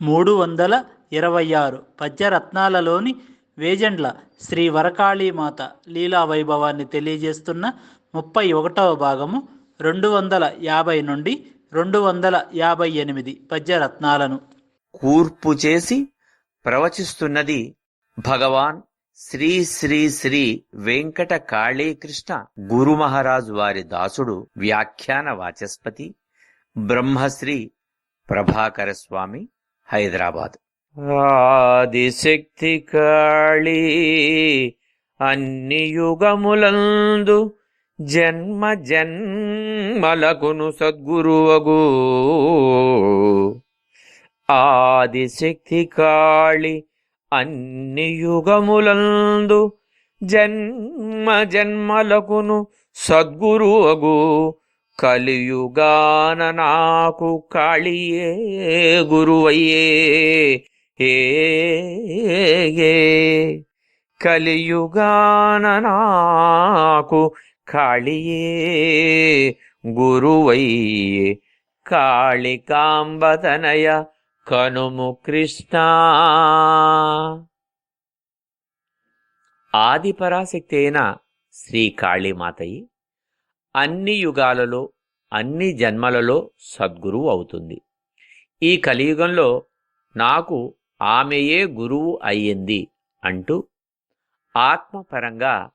మూడు వందల ఇరవై ఆరు పద్యరత్నాలలోని వేజండ్ల శ్రీ వరకాళీమాత లీలా వైభవాన్ని తెలియజేస్తున్న ముప్పై ఒకటవ భాగము రెండు వందల యాభై నుండి రెండు వందల యాభై ఎనిమిది పద్యరత్నాలను. కూర్పు చేసి ప్రవచిస్తున్నది భగవాన్ శ్రీ శ్రీ శ్రీ వెంకట కాళీకృష్ణ గురు మహారాజు వారి దాసుడు వ్యాఖ్యాన వాచస్పతి బ్రహ్మశ్రీ ప్రభాకర స్వామి హైదరాబాద్. ఆదిశక్తి కాళీ అన్ని యుగములందు జన్మ జన్మలకును సద్గురువగు. ఆదిశక్తి కాళి అన్ని యుగములందు జన్మ జన్మలకును సద్గురువగు. కలియుగాన నాకు కాళియే గురువయ్యే. ఏ కలియుగాన నాకు కాళియే గురువయ్యే. కాళికాంబతనయ కనుము కృష్ణ. ఆదిపరాశక్తి అయిన శ్రీ కాళీమాతయి. అన్ని యుగాలలో అన్ని జన్మలలో సద్గురువు అవుతుంది. ఈ కలియుగంలో నాకు ఆమెయే గురువు అయ్యింది అంటూ ఆత్మపరంగా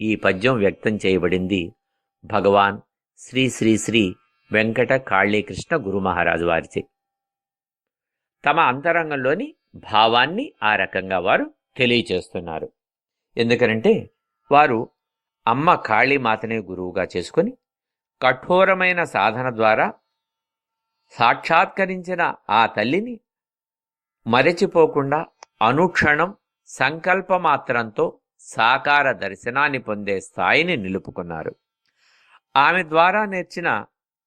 ఈ పద్యం వ్యక్తం చేయబడింది భగవాన్ శ్రీ శ్రీ శ్రీ వెంకట కాళీకృష్ణ గురు మహారాజు వారిచే. తమ అంతరంగంలోని భావాన్ని ఆ రకంగా వారు తెలియచేస్తున్నారు. ఎందుకనంటే వారు అమ్మ కాళీమాతనే గురువుగా చేసుకొని కఠోరమైన సాధన ద్వారా సాక్షాత్కరించిన ఆ తల్లిని మరచిపోకుండా అనుక్షణం సంకల్పమాత్రంతో సాకార దర్శనాన్ని పొందే స్థాయిని నిలుపుకున్నారు. ఆమె ద్వారా నేర్చిన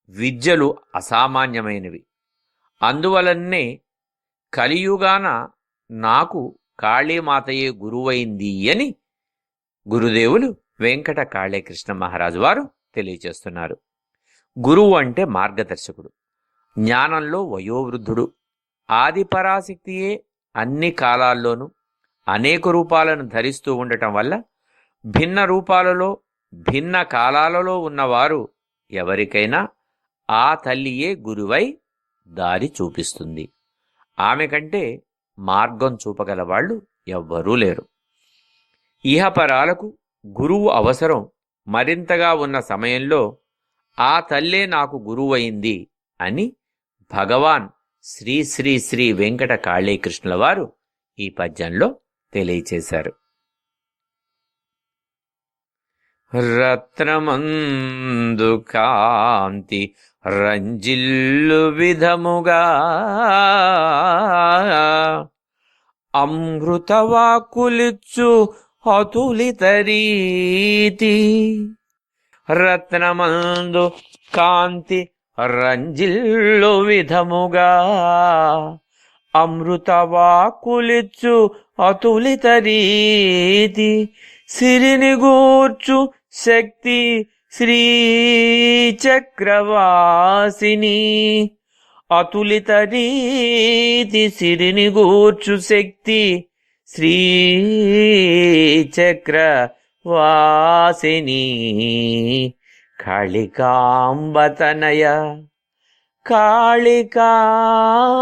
విద్యలు అసామాన్యమైనవి. అందువలనే కలియుగాన నాకు కాళీమాతయే గురువైంది అని గురుదేవులు వెంకట కాళేకృష్ణ మహారాజు వారు తెలియచేస్తున్నారు గురువు అంటే మార్గదర్శకుడు జ్ఞానంలో వయోవృద్ధుడు ఆదిపరాశక్తియే అన్ని కాలాల్లోనూ అనేక రూపాలను ధరిస్తూ ఉండటం వల్ల భిన్న రూపాలలో భిన్న కాలాలలో ఉన్నవారు ఎవరికైనా ఆ తల్లియే గురువై దారి చూపిస్తుంది. ఆమె కంటే మార్గం చూపగల వాళ్ళు ఎవ్వరూ లేరు. ఇహపరాలకు గురువు అవసరం. మరింతగా ఉన్న సమయంలో ఆ తల్లే నాకు గురువైంది అని భగవాన్ శ్రీ శ్రీ శ్రీ వెంకట కాళీకృష్ణుల వారు ఈ పద్యంలో తెలియచేశారు. రత్నమందు కాంతి రంజిల్లు విధముగా అమృతవాకులిచ్చు అతులితరీతి రత్నమందు కాంతి రంజిల్లు విధముగా. అమృతవాకులిచ్చు అతులిత రీతి సిరిని గూర్చు శక్తి శ్రీ చక్రవాసిని. అతులిత రీతి సిరిని గూర్చు శక్తి శ్రీ చక్రవాసిని కాళికాంబతనయ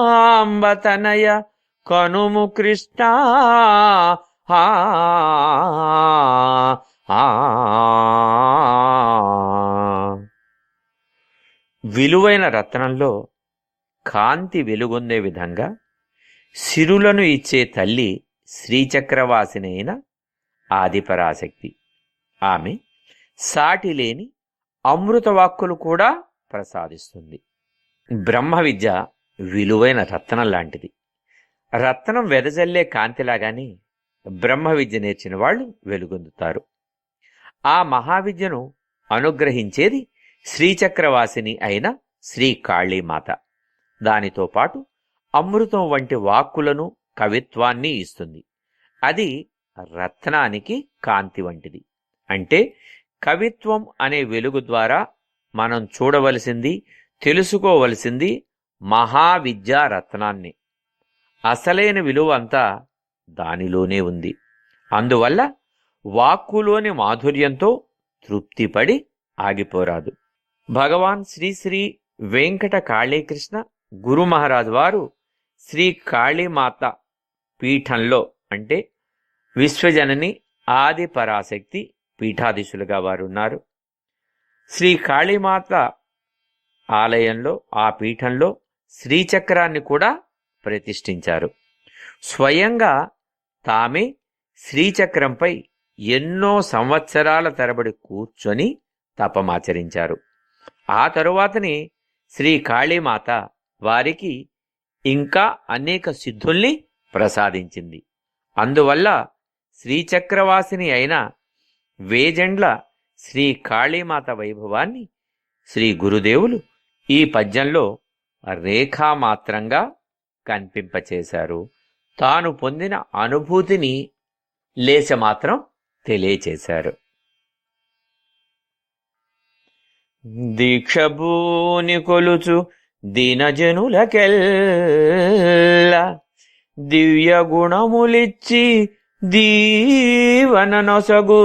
కాళికాంబతనయ కనుము కృష్ణ ఆ. విలువైన రత్నంలో కాంతి వెలుగొందే విధంగా సిరులను ఇచ్చే తల్లి శ్రీచక్రవాసినైన ఆదిపరాశక్తి. ఆమె సాటిలేని అమృతవాక్కులు కూడా ప్రసాదిస్తుంది. బ్రహ్మ విద్య విలువైన రత్నం లాంటిది. రత్నం వెదజల్లే కాంతిలాగానే బ్రహ్మ విద్య నేర్చిన వాళ్ళు వెలుగొందుతారు. ఆ మహావిద్యను అనుగ్రహించేది శ్రీచక్రవాసిని అయిన శ్రీ కాళీమాత. దానితో పాటు అమృతం వంటి వాక్కులను కవిత్వాన్ని ఇస్తుంది. అది రత్నానికి కాంతి వంటిది. అంటే కవిత్వం అనే వెలుగు ద్వారా మనం చూడవలసింది తెలుసుకోవలసింది మహావిద్యా రత్నాన్ని. అసలైన విలువ అంతా దానిలోనే ఉంది. అందువల్ల వాక్కులోని మాధుర్యంతో తృప్తిపడి ఆగిపోరాదు. భగవాన్ శ్రీ శ్రీ వెంకట కాళీకృష్ణ గురు మహారాజ్ వారు శ్రీ కాళీమాత పీఠంలో అంటే విశ్వజనని ఆది పరాశక్తి పీఠాధీశులుగా వారు ఉన్నారు. శ్రీ కాళీమాత ఆలయంలో ఆ పీఠంలో శ్రీచక్రాన్ని కూడా ప్రతిష్ఠించారు. స్వయంగా తామే శ్రీచక్రంపై ఎన్నో సంవత్సరాల తరబడి కూర్చొని తపమాచరించారు. ఆ తరువాతనే శ్రీ కాళీమాత వారికి ఇంకా అనేక సిద్ధుల్ని ప్రసాదించింది. అందువల్ల శ్రీచక్రవాసిని అయిన వేజండ్ల శ్రీ కాళీమాత వైభవాన్ని శ్రీ గురుదేవులు ఈ పద్యంలో రేఖామాత్రంగా కనిపింపచేశారు. తాను పొందిన అనుభూతిని లేచమాత్రం తెలియచేశారు. దీక్షభూని కొలుచు దీనజనులకెల్లా దివ్య గుణములిచ్చి దీవననొసగు.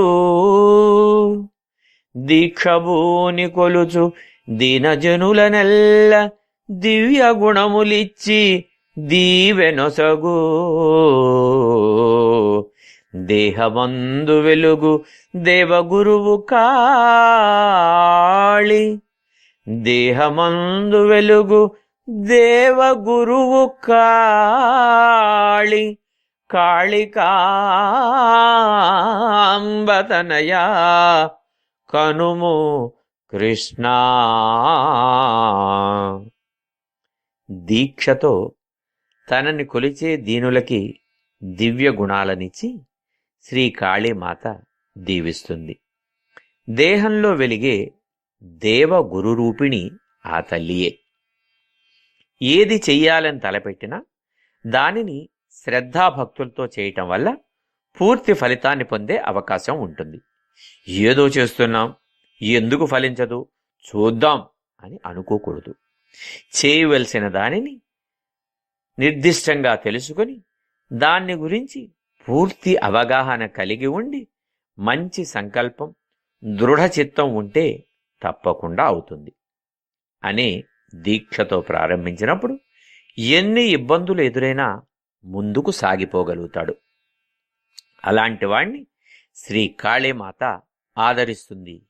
దీక్షభూని కొలుచు దీనజనులనెల్ల దివ్య గుణములిచ్చి దీవెనొసగు. దేహమందు వెలుగు దేవగురువు కాళి. దేహమందు వెలుగు దేవగురువు కాళి కాళికాంబతనయా కనుము కృష్ణ. దీక్షతో తనని కొలిచే దీనులకి దివ్య గుణాలనిచ్చి శ్రీ కాళీమాత దీవిస్తుంది. దేహంలో వెలిగే దేవగురు రూపిణి ఆ తల్లియే. ఏది చెయ్యాలని తలపెట్టినా దానిని శ్రద్ధాభక్తులతో చేయటం వల్ల పూర్తి ఫలితాన్ని పొందే అవకాశం ఉంటుంది. ఏదో చేస్తున్నాం ఎందుకు ఫలించదు చూద్దాం అని అనుకోకూడదు. చేయవలసిన దానిని నిర్దిష్టంగా తెలుసుకొని దాన్ని గురించి పూర్తి అవగాహన కలిగి ఉండి మంచి సంకల్పం దృఢచిత్తం ఉంటే తప్పకుండా అవుతుంది. అనే దీక్షతో ప్రారంభించినప్పుడు ఎన్ని ఇబ్బందులు ఎదురైనా ముందుకు సాగిపోగలుగుతాడు. అలాంటి వాణ్ణి శ్రీ కాళీమాత ఆదరిస్తుంది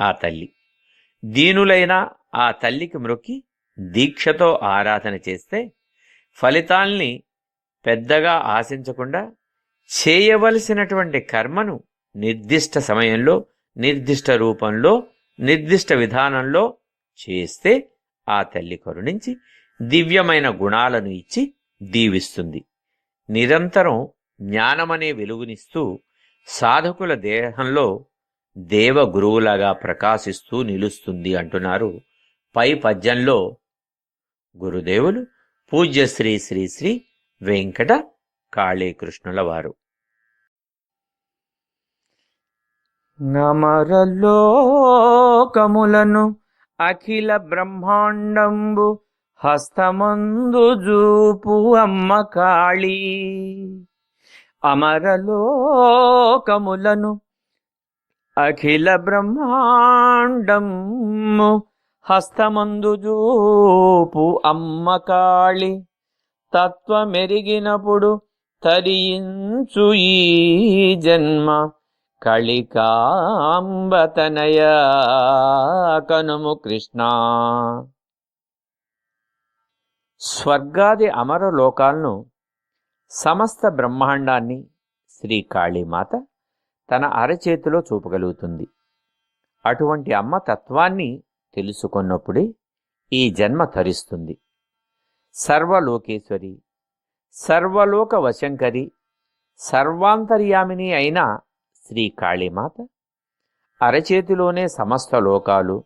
ఆ తల్లి. దీనులైన ఆ తల్లికి మ్రొక్కి దీక్షతో ఆరాధన చేస్తే ఫలితాల్ని పెద్దగా ఆశించకుండా చేయవలసినటువంటి కర్మను నిర్దిష్ట సమయంలో నిర్దిష్ట రూపంలో నిర్దిష్ట విధానంలో చేస్తే ఆ తల్లి కరుణించి దివ్యమైన గుణాలను ఇచ్చి దీవిస్తుంది. నిరంతరం జ్ఞానమనే వెలుగునిస్తూ సాధకుల దేహంలో దేవ గురువులాగా ప్రకాశిస్తూ నిలుస్తుంది అంటున్నారు పై పద్యంలో గురుదేవులు పూజ్య శ్రీ శ్రీ శ్రీ వెంకట కాళీకృష్ణుల వారు. నమరలోకములను అఖిల బ్రహ్మాండంబు హస్తమందు జూపు అమ్మ కాళీ. అమరలోకములను అఖిల బ్రహ్మాండము హస్తమందు జూపు అమ్మ కాళి. తత్వమెరిగినప్పుడు తరించు ఈ జన్మ కళికాంబతనయ కనుము కృష్ణ. స్వర్గాది అమర లోకాలను సమస్త బ్రహ్మాండాన్ని శ్రీ కాళీమాత తన అరచేతిలో చూపగలుగుతుంది. అటువంటి అమ్మ తత్వాన్ని తెలుసుకున్నప్పుడే ఈ జన్మ తరిస్తుంది సర్వలోకేశ్వరి సర్వలోక వశంకరి సర్వాంతర్యామిని అయిన శ్రీ కాళీమాత అరచేతిలోనే సమస్త లోకాలు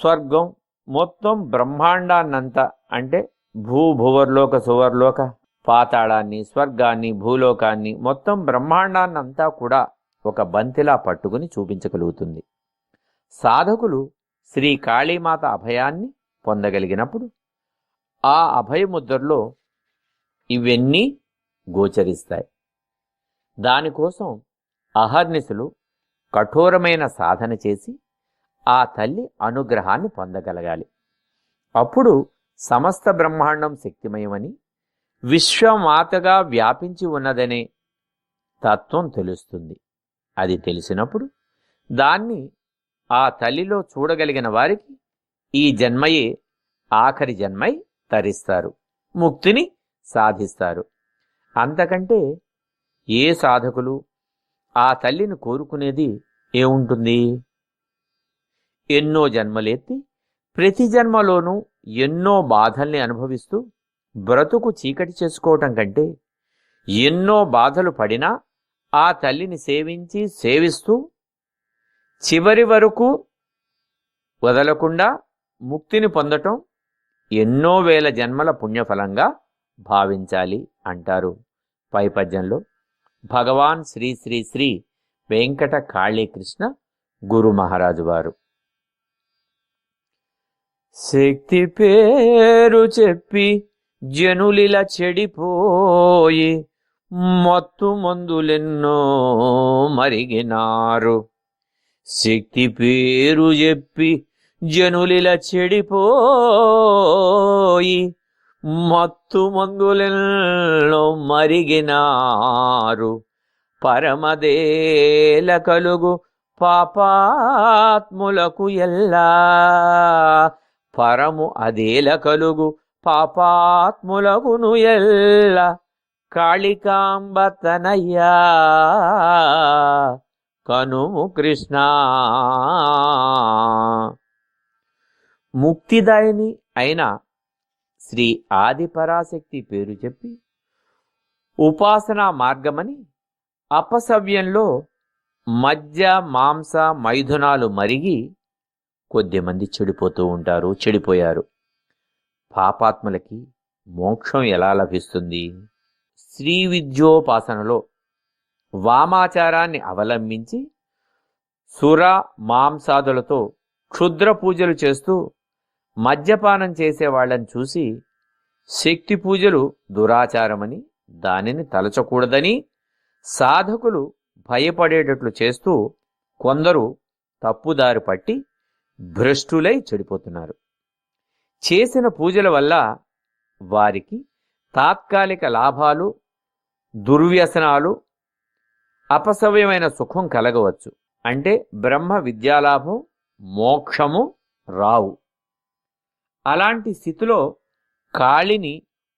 స్వర్గం మొత్తం బ్రహ్మాండాన్నంతా అంటే భూభువర్లోక సువర్లోక పాతాళాన్ని స్వర్గాన్ని భూలోకాన్ని మొత్తం బ్రహ్మాండాన్నంతా కూడా ఒక బంతిలా పట్టుకుని చూపించగలుగుతుంది. సాధకులు శ్రీ కాళీమాత అభయాన్ని పొందగలిగినప్పుడు ఆ అభయముద్రలో ఇవన్నీ గోచరిస్తాయి. దానికోసం అహర్నిశులు కఠోరమైన సాధన చేసి ఆ తల్లి అనుగ్రహాన్ని పొందగలగాలి. అప్పుడు సమస్త బ్రహ్మాండం శక్తిమయమని విశ్వమాతగా వ్యాపించి ఉన్నదనే తత్వం తెలుస్తుంది. అది తెలిసినప్పుడు దాన్ని ఆ తల్లిలో చూడగలిగిన వారికి ఈ జన్మయే ఆఖరి జన్మై తరిస్తారు. ముక్తిని సాధిస్తారు. అంతకంటే ఏ సాధకులు ఆ తల్లిని కోరుకునేది ఏముంటుంది? ఎన్నో జన్మలెత్తి ప్రతి జన్మలోనూ ఎన్నో బాధల్ని అనుభవిస్తూ బ్రతుకు చీకటి చేసుకోవటం కంటే ఎన్నో బాధలు పడినా ఆ తల్లిని సేవించి సేవిస్తూ చివరి వరకు వదలకుండా ముక్తిని పొందటం ఎన్నో వేల జన్మల పుణ్యఫలంగా భావించాలి అంటారు. పై పద్యంలో భగవాన్ శ్రీ శ్రీ శ్రీ వెంకట కాళీకృష్ణ గురు మహారాజు వారు. శక్తి పేరు చెప్పి జనులిల చెడిపోయి మత్తు మందులెన్నో మరిగినారు. శక్తి పేరు చెప్పి జనులిల చెడిపోయి మత్తు మరిగినారు. పరమదేల కలుగు పాపాత్ములకు ఎల్లా. పరము అదేల కలుగు పాపాత్ములకును ఎల్ల. కాళికాంబతనయ్యా. కనుము కృష్ణ. ముక్తిదాయిని అయినా శ్రీ ఆదిపరాశక్తి పేరు చెప్పి ఉపాసనా మార్గమని అపసవ్యంలో మధ్య మాంస మైథునాలు మరిగి కొద్దిమంది చెడిపోతూ ఉంటారు చెడిపోయారు. పాపాత్ములకి మోక్షం ఎలా లభిస్తుంది? శ్రీ విద్యోపాసనలో వామాచారాన్ని అవలంబించి సుర మాంసాదులతో క్షుద్ర పూజలు చేస్తూ మద్యపానం చేసే వాళ్ళని చూసి శక్తి పూజలు దురాచారమని దానిని తలచకూడదని సాధకులు భయపడేటట్లు చేస్తూ కొందరు తప్పుదారి పట్టి భ్రష్టులై చెడిపోతున్నారు. చేసిన పూజల వల్ల వారికి తాత్కాలిక లాభాలు దుర్వ్యసనాలు అపసవ్యమైన సుఖం కలగవచ్చు. అంటే బ్రహ్మ విద్యాలాభం మోక్షము రావు. అలాంటి స్థితిలో కాళిని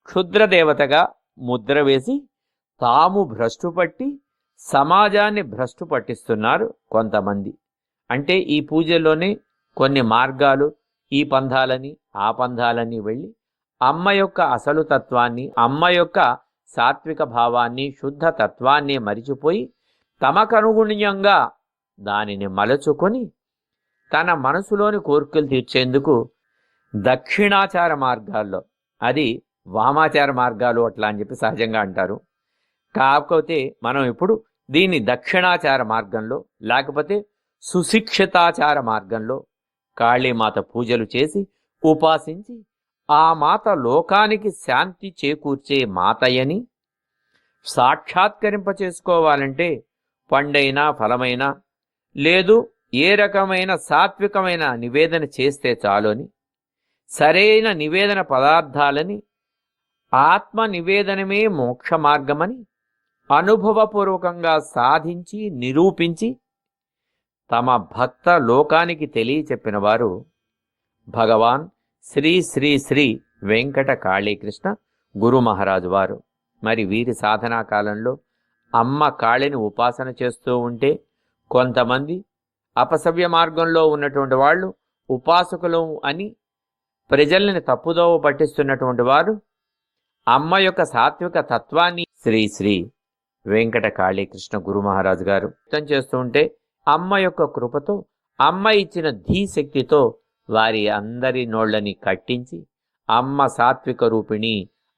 క్షుద్రదేవతగా ముద్ర వేసి తాము భ్రష్టుపట్టి సమాజాన్ని భ్రష్టు పట్టిస్తున్నారు కొంతమంది. అంటే ఈ పూజల్లోనే కొన్ని మార్గాలు ఈ పంధాలని ఆ పంధాలని వెళ్ళి అమ్మ యొక్క అసలు తత్వాన్ని అమ్మ యొక్క సాత్విక భావాన్ని శుద్ధ తత్వాన్ని మరిచిపోయి తమకనుగుణ్యంగా దానిని మలచుకొని తన మనసులోని కోరికలు తీర్చేందుకు దక్షిణాచార మార్గాల్లో. అది వామాచార మార్గాలు అట్లా అని చెప్పి సహజంగా అంటారు. కాకపోతే మనం ఇప్పుడు దీన్ని దక్షిణాచార మార్గంలో లేకపోతే సుశిక్షితాచార మార్గంలో కాళీమాత పూజలు చేసి ఉపాసించి ఆ మాత లోకానికి శాంతి చేకూర్చే మాతయని సాక్షాత్కరింప చేసుకోవాలంటే పండైనా ఫలమైనా లేదు ఏ రకమైన సాత్వికమైన నివేదన చేస్తే చాలని సరైన నివేదన పదార్థాలని ఆత్మ నివేదనమే మోక్ష మార్గమని అనుభవపూర్వకంగా సాధించి నిరూపించి తమ భక్త లోకానికి తెలియచెప్పిన వారు భగవాన్ శ్రీ శ్రీ శ్రీ వెంకట కాళీకృష్ణ గురు మహారాజు వారు. మరి వీరి సాధనా కాలంలో అమ్మ కాళిని ఉపాసన చేస్తూ ఉంటే కొంతమంది అపసవ్య మార్గంలో ఉన్నటువంటి వాళ్ళు ఉపాసకులు అని ప్రజల్ని తప్పుదోవ పట్టిస్తున్నటువంటి వారు అమ్మ యొక్క సాత్విక తత్వాన్ని శ్రీ శ్రీ వెంకట కాళీకృష్ణ గురు మహారాజు గారు వ్యక్తం చేస్తూ ఉంటే అమ్మ యొక్క కృపతో అమ్మ ఇచ్చిన ధీశక్తితో వారి అందరి నోళ్ళని కట్టించి అమ్మ సాత్విక రూపిణి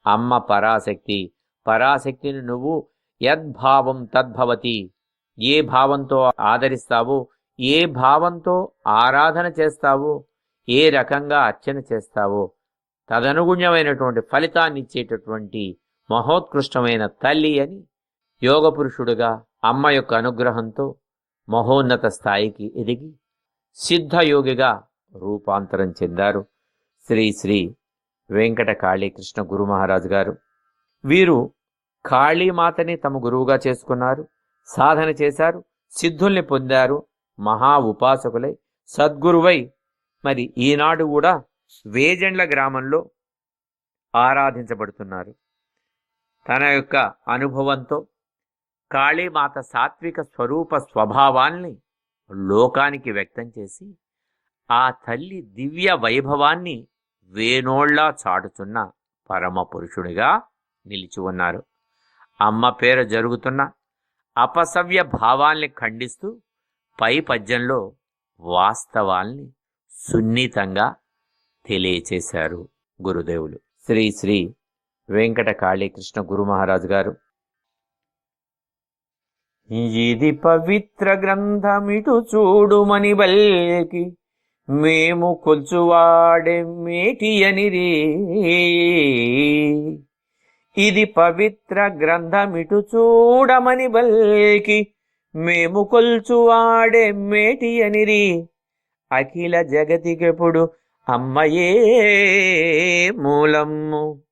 అమ్మ పరాశక్తి పరాశక్తిని నువ్వు యద్భావం తద్భవతి ఏ భావంతో ఆదరిస్తావో ఏ భావంతో ఆరాధన చేస్తావో ఏ రకంగా అర్చన చేస్తావో తదనుగుణ్యమైనటువంటి ఫలితాన్ని ఇచ్చేటటువంటి మహోత్కృష్టమైన తల్లి అని యోగ పురుషుడుగా అమ్మ యొక్క అనుగ్రహంతో మహోన్నత స్థాయికి ఎదిగి సిద్ధయోగిగా రూపాంతరం చెందారు. శ్రీ శ్రీ వెంకట కాళీకృష్ణ గురు మహారాజు గారు. వీరు కాళీమాతని తమ గురువుగా చేసుకున్నారు సాధన చేశారు సిద్ధుల్ని పొందారు మహా ఉపాసకులై సద్గురువై మరి ఈనాడు కూడా వేజండ్ల గ్రామంలో ఆరాధించబడుతున్నారు. తన యొక్క అనుభవంతో కాళీమాత సాత్విక స్వరూప స్వభావాల్ని లోకానికి వ్యక్తం చేసి ఆ తల్లి దివ్య వైభవాన్ని వేనోళ్ళా చాటుతున్న పరమ పురుషుడిగా నిలిచి ఉన్నారు. అమ్మ పేరు జరుగుతున్న అపసవ్య భావాల్ని ఖండిస్తూ పై పద్యంలో వాస్తవాల్ని సున్నితంగా తెలియచేశారు గురుదేవులు. శ్రీ శ్రీ వెంకట కాళీకృష్ణ గురు మహారాజు గారు. ఇది పవిత్ర గ్రంథమిటు చూడుమని బల్కి మేము కొల్చువాడే మేటి అనిరి. ఇది పవిత్ర గ్రంథమిటు చూడమని బల్కి మేము కొల్చువాడే మేటి అనిరి. అఖిల జగతికెప్పుడు అమ్మయే మూలమ్ము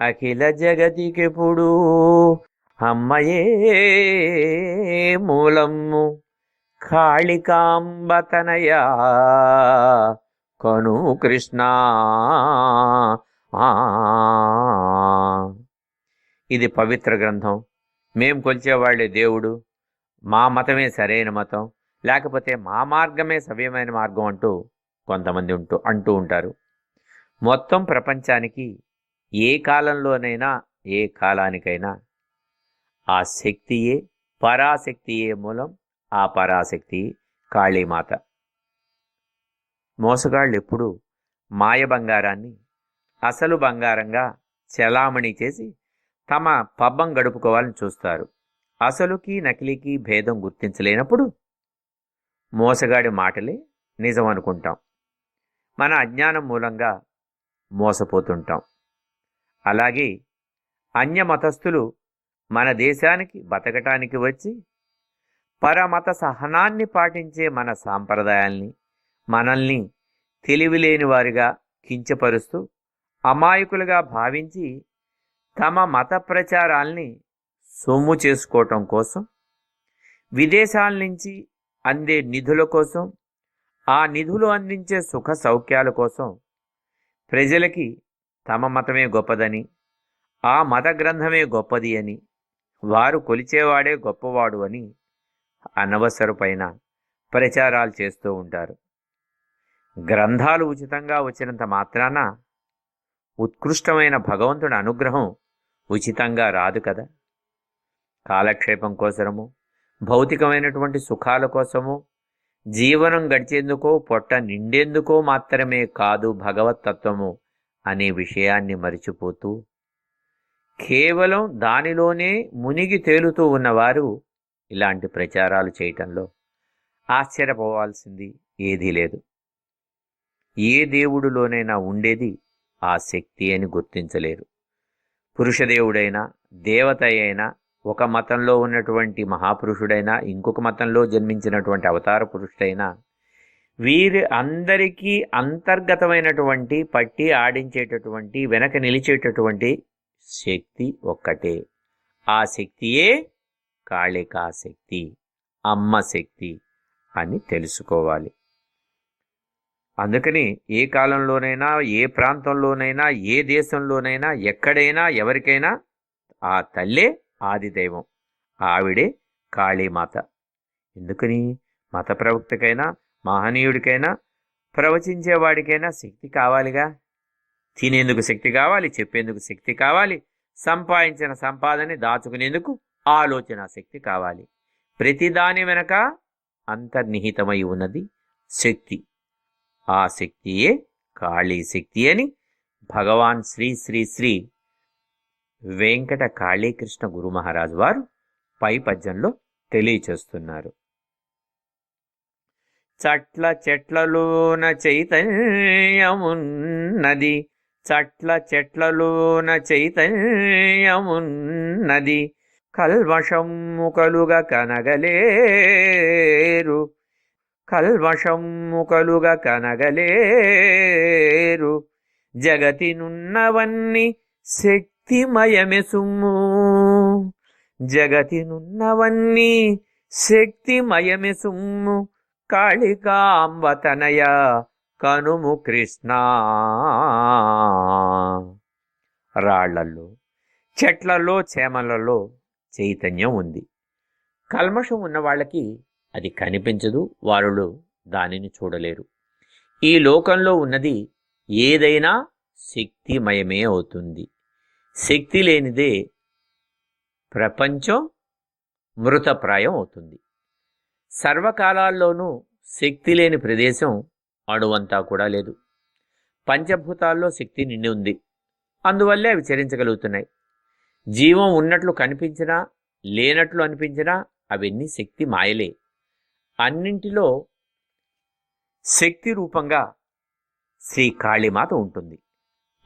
అఖిల జగతికెప్పుడు అమ్మయే మూలమ్ము కాళికాంబతనయా కను కృష్ణ. ఆ. ఇది పవిత్ర గ్రంథం. మేం కొలిచేవాళ్ళే దేవుడు. మా మతమే సరైన మతం. లేకపోతే మా మార్గమే సవ్యమైన మార్గం అంటూ కొంతమంది ఉంటూ అంటూ ఉంటారు. మొత్తం ప్రపంచానికి ఏ కాలంలోనైనా ఏ కాలానికైనా ఆ శక్తియే పరాశక్తియే మూలం ఆ పరాశక్తి కాళీమాత. మోసగాళ్ళు ఎప్పుడు మాయ బంగారాన్ని అసలు బంగారంగా చలామణి చేసి తమ పబ్బం గడుపుకోవాలని చూస్తారు. అసలుకి నకిలీకి భేదం గుర్తించలేనప్పుడు మోసగాడి మాటలే నిజం అనుకుంటాం. మన అజ్ఞానం మూలంగా మోసపోతుంటాం. అలాగే అన్య మతస్థులు మన దేశానికి బతకటానికి వచ్చి పరమత సహనాన్ని పాటించే మన సాంప్రదాయాల్ని మనల్ని తెలివిలేని వారిగా కించపరుస్తూ అమాయకులుగా భావించి తమ మత ప్రచారాల్ని సొమ్ము చేసుకోవటం కోసం విదేశాల నుంచి అందే నిధుల కోసం ఆ నిధులు అందించే సుఖ సౌఖ్యాల కోసం ప్రజలకి తమ మతమే గొప్పదని ఆ మత గ్రంథమే గొప్పది అని వారు కొలిచేవాడే గొప్పవాడు అని అనవసరపైన ప్రచారాలు చేస్తూ ఉంటారు. గ్రంథాలు ఉచితంగా వచ్చినంత మాత్రాన ఉత్కృష్టమైన భగవంతుడి అనుగ్రహం ఉచితంగా రాదు కదా. కాలక్షేపం కోసరము భౌతికమైనటువంటి సుఖాల కోసము జీవనం గడిచేందుకో పొట్ట నిండేందుకో మాత్రమే కాదు భగవతత్వము అనే విషయాన్ని మరిచిపోతూ కేవలం దానిలోనే మునిగి తేలుతూ ఉన్నవారు ఇలాంటి ప్రచారాలు చేయటంలో ఆశ్చర్యపోవాల్సింది ఏదీ లేదు. ఏ దేవుడిలోనైనా ఉండేది ఆ శక్తి అని గుర్తించలేరు. పురుషదేవుడైనా దేవత అయినా ఒక మతంలో ఉన్నటువంటి మహాపురుషుడైనా ఇంకొక మతంలో జన్మించినటువంటి అవతార పురుషుడైనా వీరి అందరికీ అంతర్గతమైనటువంటి పట్టి ఆడించేటటువంటి వెనక నిలిచేటటువంటి శక్తి ఒక్కటే. ఆ శక్తియే కాళికా శక్తి అమ్మ శక్తి అని తెలుసుకోవాలి. అందుకని ఏ కాలంలోనైనా ఏ ప్రాంతంలోనైనా ఏ దేశంలోనైనా ఎక్కడైనా ఎవరికైనా ఆ తల్లే ఆదిదైవం ఆవిడే కాళీమాత. ఎందుకని? మత ప్రవక్తకైనా మహనీయుడికైనా ప్రవచించేవాడికైనా శక్తి కావాలిగా? తినేందుకు శక్తి కావాలి చెప్పేందుకు శక్తి కావాలి సంపాదించిన సంపాదన దాచుకునేందుకు ఆలోచన శక్తి కావాలి. ప్రతిదాని వెనక అంతర్నిహితమై ఉన్నది శక్తి. ఆ శక్తియే కాళీ శక్తి అని భగవాన్ శ్రీ శ్రీ శ్రీ వెంకట కాళీకృష్ణ గురు మహారాజ్ వారు పై పద్యంలో తెలియచేస్తున్నారు. చట్ల చెట్లలోన చైతన్యమున్నది చట్ల చెట్లలోన చైతన్యమున్నది కల్వషము కనగలేరు కల్వషము కనగలేరు జగతినున్నవన్నీ శక్తిమయమే సుమ్ము జగతినున్నవన్నీ శక్తిమయమే సుమ్ము కాళికాంబతనయ కనుము కృష్ణ. రాళ్ళల్లో చెట్లలో చేమలలో చైతన్యం ఉంది. కల్మషం ఉన్న వాళ్ళకి అది కనిపించదు వారులు దానిని చూడలేరు. ఈ లోకంలో ఉన్నది ఏదైనా శక్తిమయమే అవుతుంది. శక్తి లేనిదే ప్రపంచం మృతప్రాయం అవుతుంది. సర్వకాలాల్లోనూ శక్తి లేని ప్రదేశం అణువంతా కూడా లేదు. పంచభూతాల్లో శక్తి నిండి ఉంది. అందువల్లే అవి చరించగలుగుతున్నాయి. జీవం ఉన్నట్లు కనిపించినా లేనట్లు అనిపించినా అవన్నీ శక్తి మాయలే. అన్నింటిలో శక్తి రూపంగా శ్రీ కాళీమాత ఉంటుంది.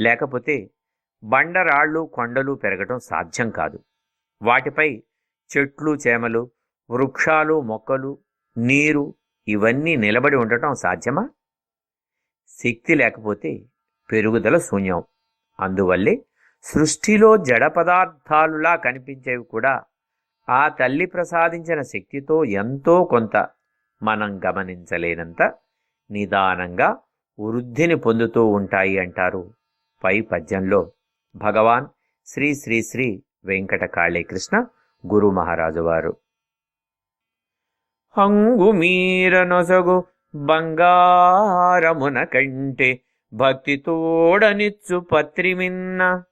లేకపోతే బండరాళ్ళు కొండలు పెరగటం సాధ్యం కాదు. వాటిపై చెట్లు చేమలు వృక్షాలు మొక్కలు నీరు ఇవన్నీ నిలబడి ఉండటం సాధ్యమా? శక్తి లేకపోతే పెరుగుదల శూన్యం. అందువల్లే సృష్టిలో జడ పదార్థాలులా కనిపించేవి కూడా ఆ తల్లి ప్రసాదించిన శక్తితో ఎంతో కొంత మనం గమనించలేనంత నిదానంగా వృద్ధిని పొందుతూ ఉంటాయి అంటారు పై పద్యంలో భగవాన్ శ్రీ శ్రీ శ్రీ వెంకట కాళీకృష్ణ గురు మహారాజు వారు. హంగు బంగారమున కంటే భక్తి తోడనిచ్చు పత్రిమిన్న.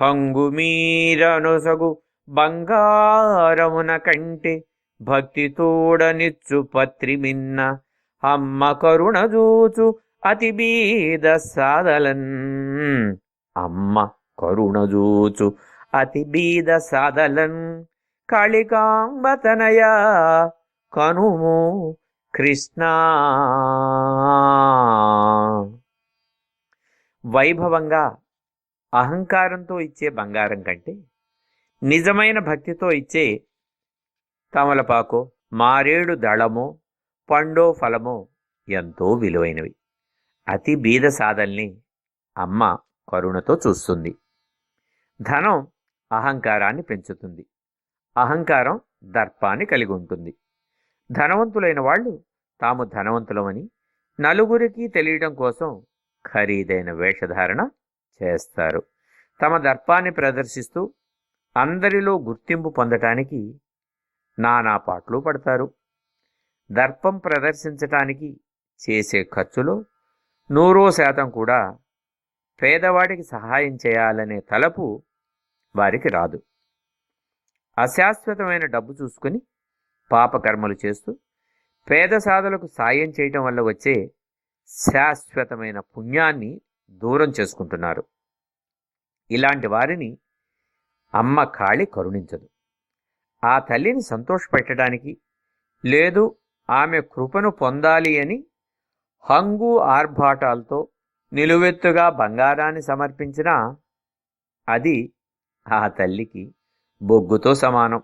హంగు మీరనొసగు బంగారమున కంటే భక్తి తోడనిచ్చు పత్రిమిన్న. అమ్మ కరుణ చూచు అతి బీద సాదలన్. అమ్మ కరుణజూచు అతి బీద సాదలన్ కళికాంబతనయ కనుము కృష్ణ. వైభవంగా అహంకారంతో ఇచ్చే బంగారం కంటే నిజమైన భక్తితో ఇచ్చే తమలపాకో మారేడు దళమో పండో ఫలమో ఎంతో విలువైనవి. అతి బీద సాధల్ని అమ్మ కరుణతో చూస్తుంది. ధనం అహంకారాన్ని పెంచుతుంది. అహంకారం దర్పాన్ని కలిగి ఉంటుంది. ధనవంతులైన వాళ్ళు తాము ధనవంతులమని నలుగురికి తెలియడం కోసం ఖరీదైన వేషధారణ చేస్తారు. తమ దర్పాన్ని ప్రదర్శిస్తూ అందరిలో గుర్తింపు పొందటానికి నానా పాటలు పడతారు. దర్పం ప్రదర్శించటానికి చేసే ఖర్చులో నూరో శాతం కూడా పేదవాడికి సహాయం చేయాలనే తలపు వారికి రాదు. అశాశ్వతమైన డబ్బు చూసుకుని పాపకర్మలు చేస్తూ పేద సాధులకు సాయం చేయటం వల్ల వచ్చే శాశ్వతమైన పుణ్యాన్ని దూరం చేసుకుంటున్నారు. ఇలాంటి వారిని అమ్మ కాళి కరుణించదు. ఆ తల్లిని సంతోషపెట్టడానికి లేదు ఆమె కృపను పొందాలి అని హంగు ఆర్భాటాలతో నిలువెత్తుగా బంగారాన్ని సమర్పించినా అది ఆ తల్లికి బొగ్గుతో సమానం.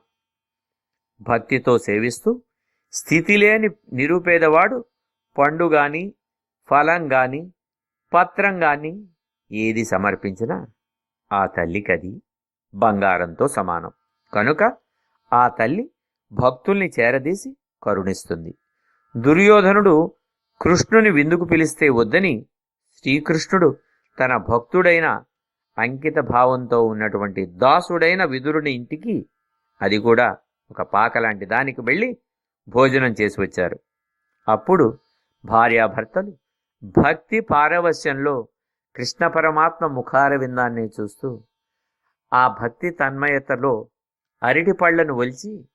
భక్తితో సేవిస్తూ స్థితి లేని నిరుపేదవాడు పండు గాని ఫలం గాని పత్రం గాని ఏది సమర్పించినా ఆ తల్లికి అది బంగారంతో సమానం. కనుక ఆ తల్లి భక్తుల్ని చేరదీసి కరుణిస్తుంది. దుర్యోధనుడు కృష్ణుని విందుకు పిలిస్తే వద్దని శ్రీకృష్ణుడు తన భక్తుడైన అంకిత భావంతో ఉన్నటువంటి దాసుడైన విదురుని ఇంటికి అది కూడా ఒక పాకలాంటి దానికి వెళ్ళి భోజనం చేసి వచ్చారు. అప్పుడు భార్యాభర్తలు భక్తి పారవశ్యంలో కృష్ణ పరమాత్మ ముఖార విందాన్ని చూస్తూ ఆ భక్తి తన్మయతలో అరటి పళ్ళను ఒలిచి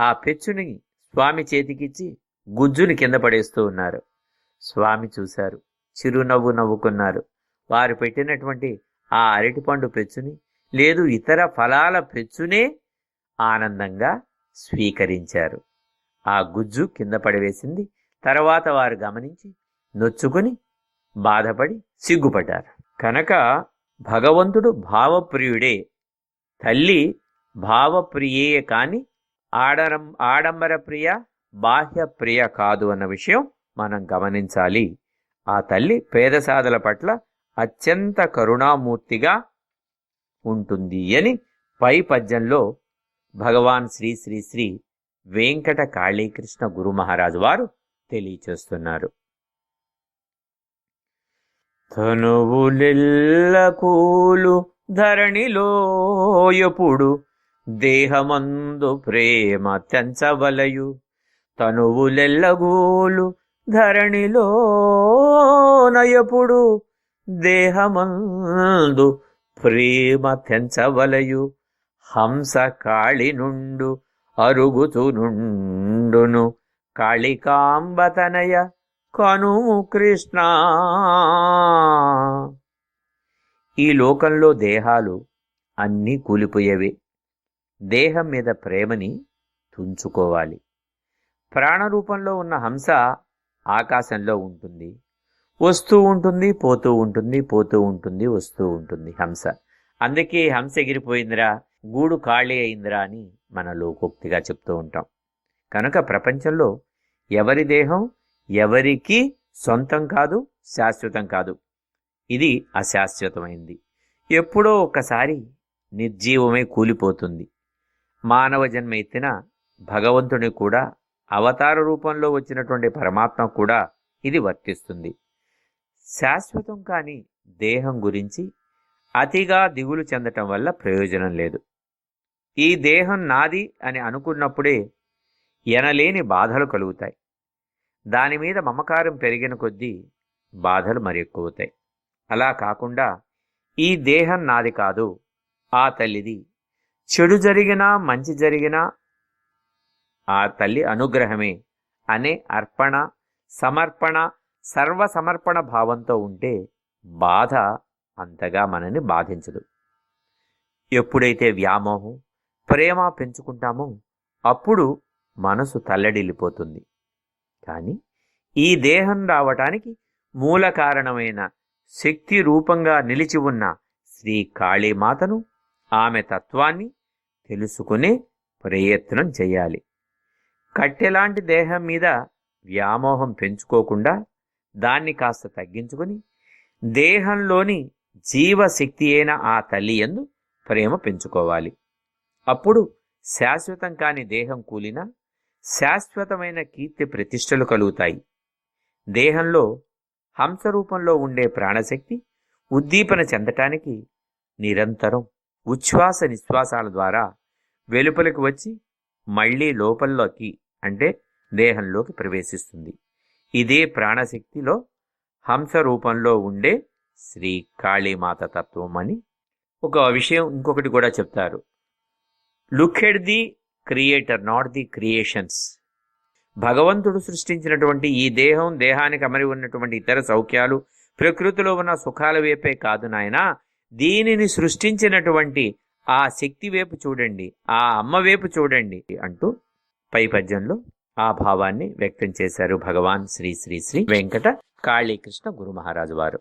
ఆ పెచ్చుని స్వామి చేతికిచ్చి గుజ్జుని కింద పడేస్తూ ఉన్నారు. స్వామి చూశారు. చిరునవ్వు నవ్వుకున్నారు. వారు పెట్టినటువంటి ఆ అరటిపండు పెచ్చుని లేదు ఇతర ఫలాల పెచ్చునే ఆనందంగా స్వీకరించారు. ఆ గుజ్జు కింద పడివేసింది. తర్వాత వారు గమనించి నొచ్చుకొని బాధపడి సిగ్గుపడ్డారు. కనుక భగవంతుడు భావప్రియుడే. తల్లి భావప్రియే కాని ఆడరం ఆడంబర ప్రియ బాహ్య ప్రియ కాదు అన్న విషయం మనం గమనించాలి. ఆ తల్లి పేదసాదల పట్ల అత్యంత కరుణామూర్తిగా ఉంటుంది అని పై పద్యంలో భగవాన్ శ్రీ శ్రీ శ్రీ వెంకట కాళీకృష్ణ గురు మహారాజు వారు తెలియచేస్తున్నారు. తనువులెల్లకూలు ధరణిలో ఎప్పుడు దేహమందు ప్రేమ తెంచవలయు. తనువులెల్లగూలు ధరణిలో నయపుడు దేహమందు ప్రేమ తెంచవలయు. హంస కాళి నుండు అరుగుచునుండును కాళికాంబతనయ కనుము కృష్ణ. ఈ లోకంలో దేహాలు అన్నీ కూలిపోయేవే. దేహం మీద ప్రేమని తుంచుకోవాలి. ప్రాణరూపంలో ఉన్న హంస ఆకాశంలో ఉంటుంది. వస్తూ ఉంటుంది పోతూ ఉంటుంది పోతూ ఉంటుంది వస్తూ ఉంటుంది హంస. అందుకే హంస ఎగిరిపోయిందిరా గూడు ఖాళీ అయిందిరా అని మన లోకోక్తిగా చెప్తూ ఉంటాం. కనుక ప్రపంచంలో ఎవరి దేహం ఎవరికి సొంతం కాదు శాశ్వతం కాదు. ఇది అశాశ్వతమైంది. ఎప్పుడో ఒకసారి నిర్జీవమై కూలిపోతుంది. మానవ జన్మ ఎత్తిన భగవంతుని కూడా అవతార రూపంలో వచ్చినటువంటి పరమాత్మ కూడా ఇది వర్తిస్తుంది. శాశ్వతం కాని దేహం గురించి అతిగా దిగులు చెందటం వల్ల ప్రయోజనం లేదు. ఈ దేహం నాది అని అనుకున్నప్పుడే ఎనలేని బాధలు కలుగుతాయి. దాని మీద మమకారం పెరిగిన కొద్దీ బాధలు మరి ఎక్కువతాయి అలా కాకుండా ఈ దేహం నాది కాదు ఆ తల్లిది. చెడు జరిగినా మంచి జరిగినా ఆ తల్లి అనుగ్రహమే అనే అర్పణ సమర్పణ సర్వసమర్పణ భావంతో ఉంటే బాధ అంతగా మనని బాధించదు. ఎప్పుడైతే వ్యామోహం ప్రేమ పెంచుకుంటామో అప్పుడు మనసు తల్లడిల్లిపోతుంది. కానీ ఈ దేహం రావటానికి మూల కారణమైన శక్తి రూపంగా నిలిచి ఉన్న శ్రీ కాళీమాతను ఆమె తత్వాన్ని తెలుసుకునే ప్రయత్నం చేయాలి. కట్టెలాంటి దేహం మీద వ్యామోహం పెంచుకోకుండా దాన్ని కాస్త తగ్గించుకుని దేహంలోని జీవశక్తి అయిన ఆ తల్లి ఎందు ప్రేమ పెంచుకోవాలి. అప్పుడు శాశ్వతం కాని దేహం కూలినా శాశ్వతమైన కీర్తి ప్రతిష్టలు కలుగుతాయి. దేహంలో హంస రూపంలో ఉండే ప్రాణశక్తి ఉద్దీపన చెందటానికి నిరంతరం ఉచ్ఛ్వాస నిశ్వాసాల ద్వారా వెలుపలికి వచ్చి మళ్ళీ లోపల్లోకి అంటే దేహంలోకి ప్రవేశిస్తుంది. ఇదే ప్రాణశక్తిలో హంస రూపంలో ఉండే శ్రీ కాళీమాత తత్వం అని ఒక విషయం ఇంకొకటి కూడా చెప్తారు. Look at the creator not the creations భగవంతుడు సృష్టించినటువంటి ఈ దేహం దేహానికి అమరి ఉన్నటువంటి ఇతర సౌఖ్యాలు ప్రకృతిలో ఉన్న సుఖాల వైపే కాదు నాయన. దీనిని సృష్టించినటువంటి ఆ శక్తి వైపు చూడండి ఆ అమ్మ వైపు చూడండి అంటూ పై పద్యంలో ఆ భావాన్ని వ్యక్తం చేశారు భగవాన్ శ్రీ శ్రీ శ్రీ వెంకట కాళీకృష్ణ గురు మహారాజు వారు.